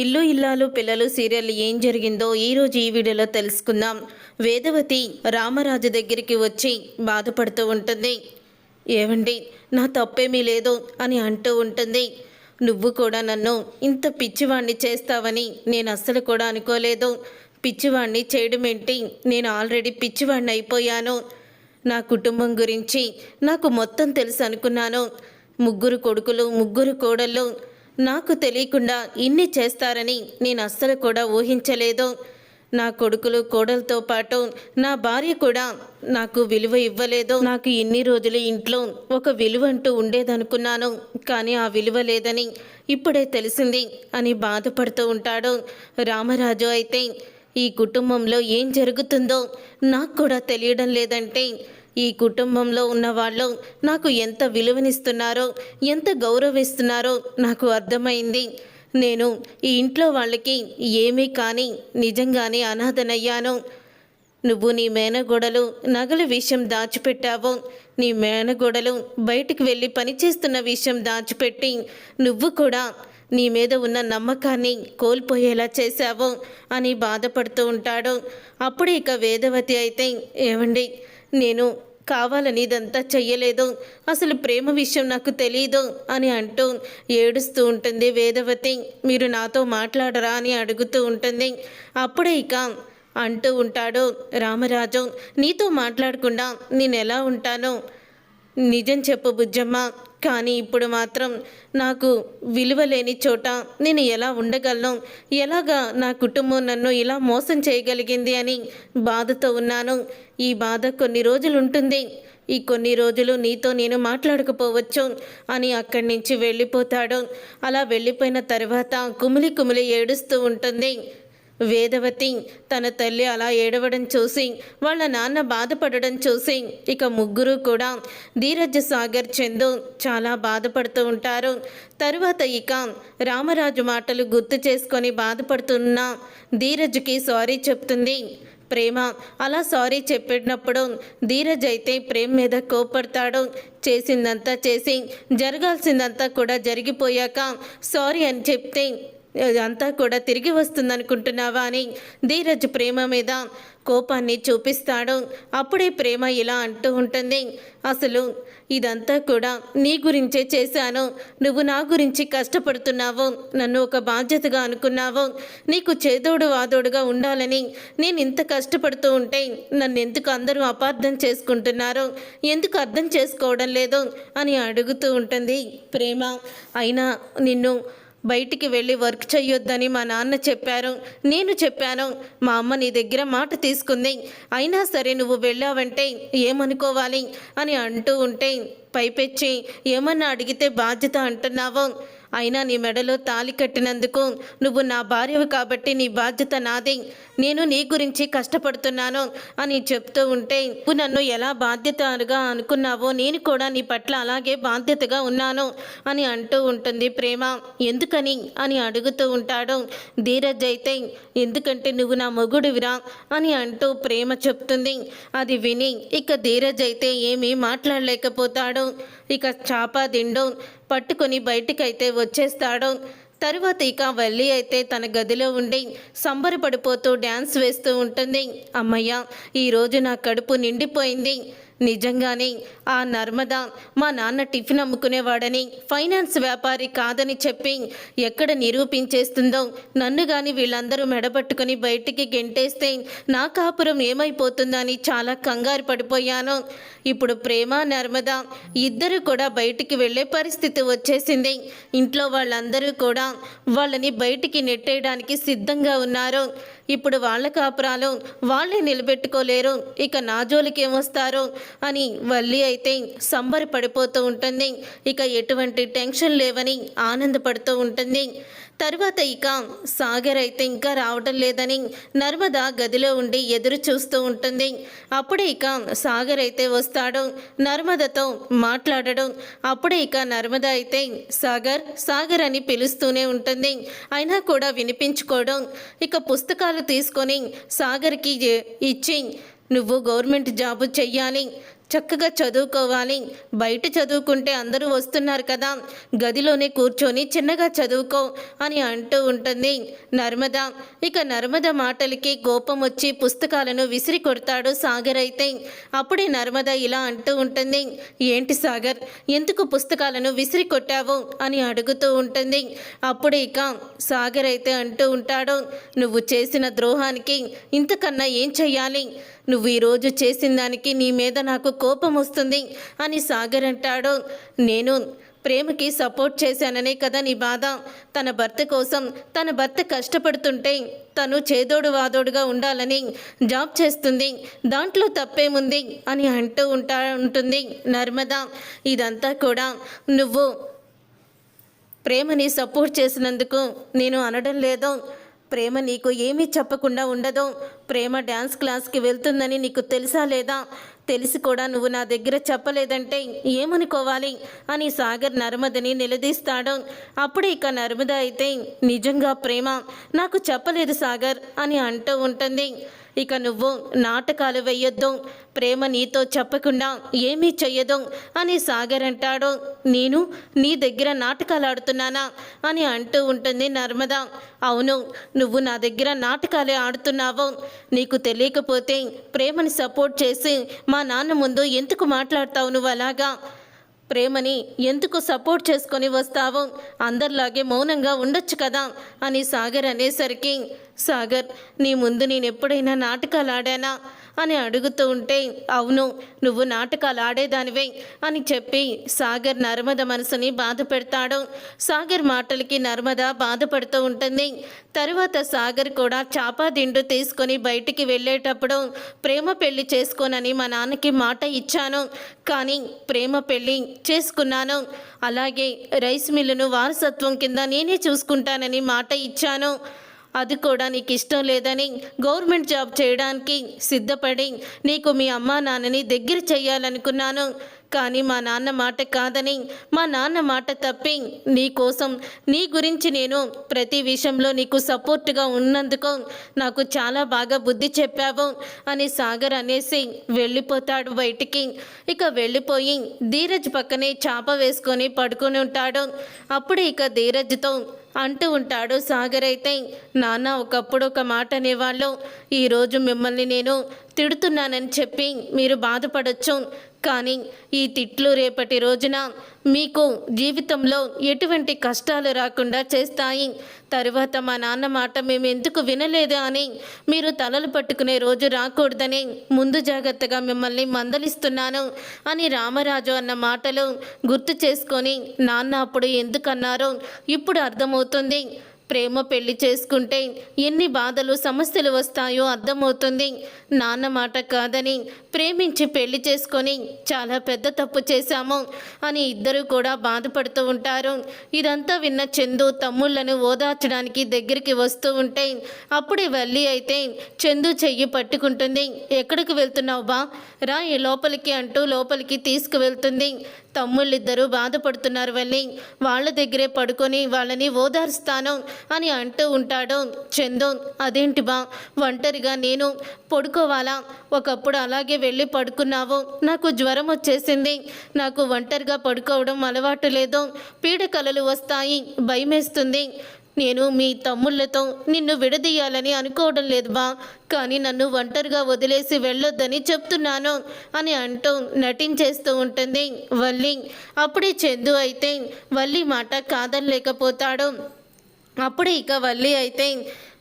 ఇల్లు ఇల్లాలు పిల్లలు సీరియల్ ఏం జరిగిందో ఈరోజు ఈ వీడియోలో తెలుసుకుందాం. వేదవతి రామరాజు దగ్గరికి వచ్చి బాధపడుతూ ఉంటుంది. ఏవండి నా తప్పేమీ లేదు అని అంటూ ఉంటుంది. నువ్వు కూడా నన్ను ఇంత పిచ్చివాణ్ణి చేస్తావని నేను అస్సలు కూడా అనుకోలేదు. పిచ్చివాణ్ణి చేయడం ఏంటి నేను ఆల్రెడీ పిచ్చివాణ్ణి అయిపోయాను. నా కుటుంబం గురించి నాకు మొత్తం తెలుసు అనుకున్నాను. ముగ్గురు కొడుకులు ముగ్గురు కోడళ్ళు నాకు తెలియకుండా ఇన్ని చేస్తారని నేను అస్సలు కూడా ఊహించలేదు. నా కొడుకులు కోడలతో పాటు నా భార్య కూడా నాకు విలువ ఇవ్వలేదు. నాకు ఇన్ని రోజులు ఇంట్లో ఒక విలువ అంటూ ఉండేదనుకున్నాను. కానీ ఆ విలువ లేదని ఇప్పుడే తెలిసింది అని బాధపడుతూ ఉంటాడు. రామరాజు అయితే ఈ కుటుంబంలో ఏం జరుగుతుందో నాకు కూడా తెలియడం లేదంటే ఈ కుటుంబంలో ఉన్న వాళ్ళు నాకు ఎంత విలువనిస్తున్నారో ఎంత గౌరవిస్తున్నారో నాకు అర్థమైంది. నేను ఈ ఇంట్లో వాళ్ళకి ఏమీ కానీ నిజంగానే అనాథనయ్యాను. నువ్వు నీ మేనగోడలు నగల విషయం దాచిపెట్టావు. నీ మేనగోడలు బయటికి వెళ్ళి పనిచేస్తున్న విషయం దాచిపెట్టి నువ్వు కూడా నీ మీద ఉన్న నమ్మకాన్ని కోల్పోయేలా చేశావు అని బాధపడుతూ ఉంటాడు. అప్పుడు ఇక వేదవతి అయితే ఏవండి నేను కావాలని ఇదంతా చెయ్యలేదు. అసలు ప్రేమ విషయం నాకు తెలియదు అని అంటూ ఏడుస్తూ ఉంటుంది వేదవతి. మీరు నాతో మాట్లాడరా అని అడుగుతూ ఉంటుంది. అప్పుడే ఇక అంటూ ఉంటాడు రామరాజు. నీతో మాట్లాడకుండా నేను ఎలా ఉంటాను? నిజం చెప్పు బుజ్జమ్మ. కానీ ఇప్పుడు మాత్రం నాకు విలువ లేని చోట నేను ఎలా ఉండగలను? ఎలాగా నా కుటుంబం నన్ను ఇలా మోసం చేయగలిగింది అని బాధతో ఉన్నాను. ఈ బాధ కొన్ని రోజులు ఉంటుంది. ఈ కొన్ని రోజులు నీతో నేను మాట్లాడకపోవచ్చు అని అక్కడి నుంచి వెళ్ళిపోతాడు. అలా వెళ్ళిపోయిన తర్వాత కుమిలి కుమిలి ఏడుస్తూ ఉంటుంది. వేదవతి తన తల్లి అలా ఏడవడం చూసి వాళ్ళ నాన్న బాధపడడం చూసి ఇక ముగ్గురు కూడా ధీరజ్ సాగర్ చందు చాలా బాధపడుతూ ఉంటారు. తరువాత ఇక రామరాజు మాటలు గుర్తు చేసుకొని బాధపడుతున్న ధీరజ్కి సారీ చెప్తుంది. ప్రేమ అలా సారీ చెప్పినప్పుడు ధీరజ్ అయితే ప్రేమ్ మీద కోపడతాడు చేసిందంతా చేసి జరగాల్సిందంతా కూడా జరిగిపోయాక సారీ అని చెప్తే అంతా కూడా తిరిగి వస్తుందనుకుంటున్నావా అని ధీరజ్ ప్రేమ మీద కోపాన్ని చూపిస్తాడు. అప్పుడే ప్రేమ ఇలా అంటూ ఉంటుంది. అసలు ఇదంతా కూడా నీ గురించే చేశాను. నువ్వు నా గురించి కష్టపడుతున్నావు. నన్ను ఒక బాధ్యతగా అనుకున్నావు. నీకు చేదోడు వాదోడుగా ఉండాలని నేను ఇంత కష్టపడుతూ ఉంటే నన్ను ఎందుకు అందరూ అపార్థం చేసుకుంటున్నారు? ఎందుకు అర్థం చేసుకోవడం లేదు? అని అడుగుతూ ఉంటుంది ప్రేమ. అయినా నిన్ను బయటికి వెళ్ళి వర్క్ చెయ్యొద్దని మా నాన్న చెప్పారు. నేను చెప్పాను మా అమ్మ నీ దగ్గర మాట తీసుకుంది. అయినా సరే నువ్వు వెళ్ళావంటే ఏమనుకోవాలి? అని అంటూ ఉంటే పైపెచ్చి ఏమన్నా అడిగితే బాధ్యత అంటున్నావో? అయినా నీ మెడలో తాలి కట్టినందుకు నువ్వు నా భార్యవు కాబట్టి నీ బాధ్యత నాదే. నేను నీ గురించి కష్టపడుతున్నాను అని చెప్తూ ఉంటే నువ్వు నన్ను ఎలా బాధ్యతగా అనుకున్నావో నేను కూడా నీ పట్ల అలాగే బాధ్యతగా ఉన్నాను అని అంటూ ఉంటుంది ప్రేమ. ఎందుకని? అని అడుగుతూ ఉంటాడు. ధీరజ్ అయితే ఎందుకంటే నువ్వు నా మొగుడివిరా? అని అంటూ ప్రేమ చెప్తుంది. అది విని ఇక ధీరజ్ అయితే ఏమీ మాట్లాడలేకపోతాడు. ఇక చాప దిండు పట్టుకొని బయటికైతే వచ్చేస్తాడు. తరువాత ఇక వెళ్ళి అయితే తన గదిలో ఉండి సంబరపడిపోతూ డ్యాన్స్ వేస్తూ ఉంటుంది. అమ్మయ్య ఈరోజు నా కడుపు నిండిపోయింది. నిజంగానే ఆ నర్మద మా నాన్న టిఫిన్ అమ్ముకునేవాడని ఫైనాన్స్ వ్యాపారి కాదని చెప్పి ఎక్కడ నిరూపించేస్తుందో నన్ను గాని వీళ్ళందరూ మెడబట్టుకుని బయటికి గెంటేస్తే నా కాపురం ఏమైపోతుందని చాలా కంగారు పడిపోయాను. ఇప్పుడు ప్రేమ నర్మద ఇద్దరు కూడా బయటికి వెళ్ళే పరిస్థితి వచ్చేసింది. ఇంట్లో వాళ్ళందరూ కూడా వాళ్ళని బయటికి నెట్టేయడానికి సిద్ధంగా ఉన్నారు. ఇప్పుడు వాళ్ళ కాపురాలు వాళ్ళే నిలబెట్టుకోలేరు. ఇక నా జోలికి ఏమొస్తారు అని వల్లి అయితే సంబరపడిపోతూ ఉంటుంది. ఇక ఎటువంటి టెన్షన్ లేవని ఆనందపడుతూ ఉంటుంది. తర్వాత ఇక సాగర్ అయితే ఇంకా రావడం లేదని నర్మద గదిలో ఉండి ఎదురు చూస్తూ ఉంటుంది. అప్పుడే ఇక సాగర్ అయితే వస్తాడు. నర్మదతో మాట్లాడడం. అప్పుడే ఇక నర్మద అయితే సాగర్ సాగర్ అని పిలుస్తూనే ఉంటుంది. అయినా కూడా వినిపించుకోవడం. ఇక పుస్తకాలు తీసుకొని సాగర్కి ఇచ్చి నువ్వు గవర్నమెంట్ జాబ్ చెయ్యాలి చక్కగా చదువుకోవాలి. బయట చదువుకుంటే అందరూ వస్తున్నారు కదా గదిలోనే కూర్చొని చిన్నగా చదువుకో అని అంటూ ఉంటుంది నర్మద. ఇక నర్మద మాటలకి కోపం వచ్చి పుస్తకాలను విసిరి కొడతాడు సాగర్ అయితే. అప్పుడే నర్మద ఇలా అంటూ ఉంటుంది ఏంటి సాగర్ ఎందుకు పుస్తకాలను విసిరి కొట్టావు? అని అడుగుతూ ఉంటుంది. అప్పుడే ఇక సాగర్ అయితే అంటూ ఉంటాడు నువ్వు చేసిన ద్రోహానికి ఇంతకన్నా ఏం చెయ్యాలి? నువ్వు ఈరోజు చేసిన దానికి నీ మీద నాకు కోపం వస్తుంది అని సాగర్ అంటాడు. నేను ప్రేమకి సపోర్ట్ చేశాననే కదా నీ బాధ. తన భర్త కోసం తన భర్త కష్టపడుతుంటే తను చేదోడు వాదోడుగా ఉండాలని జాబ్ చేస్తుంది. దాంట్లో తప్పేముంది అని అంటూ ఉంటా ఉంటుంది నర్మద. ఇదంతా కూడా నువ్వు ప్రేమని సపోర్ట్ చేసినందుకు నేను అనడం లేదు. ప్రేమ నీకు ఏమీ చెప్పకుండా ఉండదు. ప్రేమ డ్యాన్స్ క్లాస్కి వెళ్తుందని నీకు తెలుసా లేదా? తెలిసి కూడా నువ్వు నా దగ్గర చెప్పలేదంటే ఏమనుకోవాలి? అని సాగర్ నర్మదని నిలదీస్తాడు. అప్పుడు ఇక నర్మద అయితే నిజంగా ప్రేమ? నాకు చెప్పలేదు సాగర్ అని అంటూ ఉంటుంది. ఇక నువ్వు నాటకాలు వెయ్యొద్దు ప్రేమ నీతో చెప్పకుండా ఏమీ చెయ్యదు అని సాగర్ అంటాడు. నేను నీ దగ్గర నాటకాలు ఆడుతున్నానా అని అంటూ ఉంటుంది నర్మద. అవును నువ్వు నా దగ్గర నాటకాలే ఆడుతున్నావు. నీకు తెలియకపోతే ప్రేమని సపోర్ట్ చేసి మా నాన్న ముందు ఎందుకు మాట్లాడతావు నువ్వు అలాగా? ప్రేమని ఎందుకు సపోర్ట్ చేసుకొని వస్తావు అందరిలాగే మౌనంగా ఉండొచ్చు కదా అని సాగర్ అనేసరికి సాగర్ నీ ముందు నేను ఎప్పుడైనా నాటకాలు ఆడానా? అని అడుగుతూ ఉంటే అవును నువ్వు నాటకాలు ఆడేదానివే అని చెప్పి సాగర్ నర్మద మనసుని బాధ పెడతాడు. సాగర్ మాటలకి నర్మద బాధపడుతూ ఉంటుంది. తరువాత సాగర్ కూడా చాపా దిండు తీసుకొని బయటికి వెళ్ళేటప్పుడు ప్రేమ పెళ్ళి చేసుకోనని మా నాన్నకి మాట ఇచ్చాను. కానీ ప్రేమ పెళ్ళి చేసుకున్నాను. అలాగే రైస్ మిల్లును వారసత్వం కింద నేనే చూసుకుంటానని మాట ఇచ్చాను. అది కూడా నీకు ఇష్టం లేదని గవర్నమెంట్ జాబ్ చేయడానికి సిద్ధపడి నీకు మీ అమ్మా నాన్నని దగ్గర చేయాలనుకున్నాను. కానీ మా నాన్న మాట కాదని మా నాన్న మాట తప్పి నీ కోసం నీ గురించి నేను ప్రతి విషయంలో నీకు సపోర్ట్గా ఉన్నందుకు నాకు చాలా బాగా బుద్ధి చెప్పావు అని సాగర్ అనేసి వెళ్ళిపోతాడు బయటికి. ఇక వెళ్ళిపోయి ధీరజ్ పక్కనే చాప వేసుకొని పడుకొని ఉంటాడు. అప్పుడు ఇక ధీరజ్తో అంటూ ఉంటాడు సాగర్ అయితే నాన్న ఒకప్పుడు ఒక మాట అనేవాళ్ళు. ఈరోజు మిమ్మల్ని నేను తిడుతున్నానని చెప్పి మీరు బాధపడచ్చు. కానీ ఈ తిట్లు రేపటి రోజున మీకు జీవితంలో ఎటువంటి కష్టాలు రాకుండా చేస్తాయి. తరువాత మా నాన్న మాట మేము ఎందుకు వినలేదు అని మీరు తలలు పట్టుకునే రోజు రాకూడదని ముందు జాగ్రత్తగా మిమ్మల్ని మందలిస్తున్నాను అని రామరాజు అన్న మాటలు గుర్తు చేసుకొని నాన్న అప్పుడు ఎందుకన్నారో? ఇప్పుడు అర్థమవుతుంది. ప్రేమ పెళ్ళి చేసుకుంటే ఎన్ని బాధలు సమస్యలు వస్తాయో అర్థమవుతుంది. నాన్న మాట కాదని ప్రేమించి పెళ్ళి చేసుకొని చాలా పెద్ద తప్పు చేశాము అని ఇద్దరు కూడా బాధపడుతూ ఉంటారు. ఇదంతా విన్న చందు తమ్ముళ్ళను ఓదార్చడానికి దగ్గరికి వస్తూ ఉంటే అప్పుడే వెళ్ళి అయితే చందు చెయ్యి పట్టుకుంటుంది. ఎక్కడికి వెళ్తున్నావు బా? రా ఈ లోపలికి అంటూ లోపలికి తీసుకువెళ్తుంది. తమ్ముళ్ళిద్దరూ బాధపడుతున్నారు వెళ్ళి వాళ్ళ దగ్గరే పడుకొని వాళ్ళని ఓదారుస్తాను అని అంటూ ఉంటాడు చందు. అదేంటి బా ఒంటరిగా నేను పడుకోవాలా? ఒకప్పుడు అలాగే వెళ్ళి పడుకున్నావు. నాకు జ్వరం వచ్చేసింది. నాకు ఒంటరిగా పడుకోవడం అలవాటు లేదు. పీడకలలు వస్తాయి. భయమేస్తుంది. నేను మీ తమ్ముళ్ళతో నిన్ను విడదీయాలని అనుకోవడం లేదు బా. కానీ నన్ను ఒంటరిగా వదిలేసి వెళ్ళొద్దని చెప్తున్నాను అని అంటూ నటించేస్తూ ఉంటుంది వల్లి. అప్పుడే చందు అయితే వల్లి మాట కాదనలేకపోతాడు. అప్పుడే ఇక వల్లి అయితే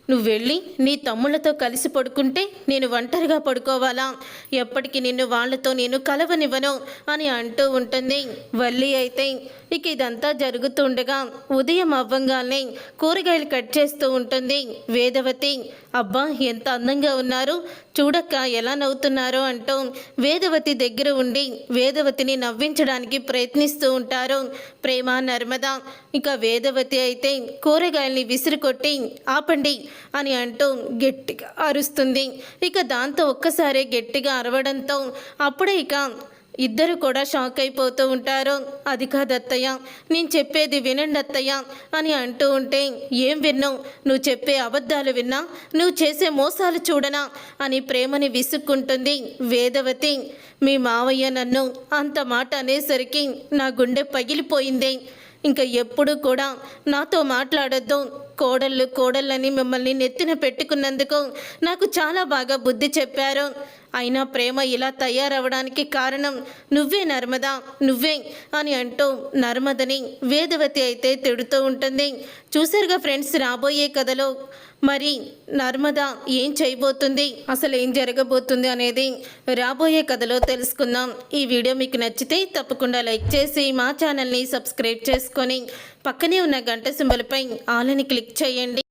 నువ్వు వెళ్ళి నీ తమ్ముళ్ళతో కలిసి పడుకుంటే నేను ఒంటరిగా పడుకోవాలా? ఎప్పటికీ నిన్ను వాళ్ళతో నేను కలవనివ్వను అని అంటూ ఉంటుంది. వల్లి అయితే ఇక ఇదంతా జరుగుతుండగా ఉదయం అవ్వంగానే కూరగాయలు కట్ చేస్తూ ఉంటుంది. వేదవతి అబ్బా ఎంత అందంగా ఉన్నారు. చూడక్క ఎలా నవ్వుతున్నారో అంటూ వేదవతి దగ్గర ఉండి వేదవతిని నవ్వించడానికి ప్రయత్నిస్తూ ఉంటారు. ప్రేమ నర్మద ఇక వేదవతి అయితే కూరగాయల్ని విసిరికొట్టి ఆపండి అని అంటూ గట్టిగా అరుస్తుంది. ఇక దాంతో ఒక్కసారే గట్టిగా అరవడంతో అప్పుడే ఇక ఇద్దరు కూడా షాక్ అయిపోతూ ఉంటారు. అది కాదత్తయ్య నేను చెప్పేది వినండి అత్తయ్య అని అంటూ ఉంటే ఏం విన్నావు? నువ్వు చెప్పే అబద్ధాలు విన్నా నువ్వు చేసే మోసాలు చూడనా? అని ప్రేమని విసుక్కుంటుంది వేదవతి. మీ మావయ్య నన్ను అంత మాట అనేసరికి నా గుండె పగిలిపోయింది. ఇంకా ఎప్పుడు కూడా నాతో మాట్లాడొద్దు. కోడళ్ళు కోడళ్ళని మిమ్మల్ని నెత్తిన పెట్టుకున్నందుకు నాకు చాలా బాగా బుద్ధి చెప్పారు. అయినా ప్రేమ ఇలా తయారవడానికి కారణం నువ్వే నర్మదా నువ్వే అని అంటూ నర్మదని వేదవతి అయితే తిడుతూ ఉంటుంది. చూసారుగా ఫ్రెండ్స్ రాబోయే కథలో మరి నర్మద ఏం చేయబోతుంది అసలు ఏం జరగబోతుంది అనేది రాబోయే కథలో తెలుసుకుందాం. ఈ వీడియో మీకు నచ్చితే తప్పకుండా లైక్ చేసి మా ఛానల్ని సబ్స్క్రైబ్ చేసుకొని పక్కనే ఉన్న గంట సింబల్పై ఆలని క్లిక్ చేయండి.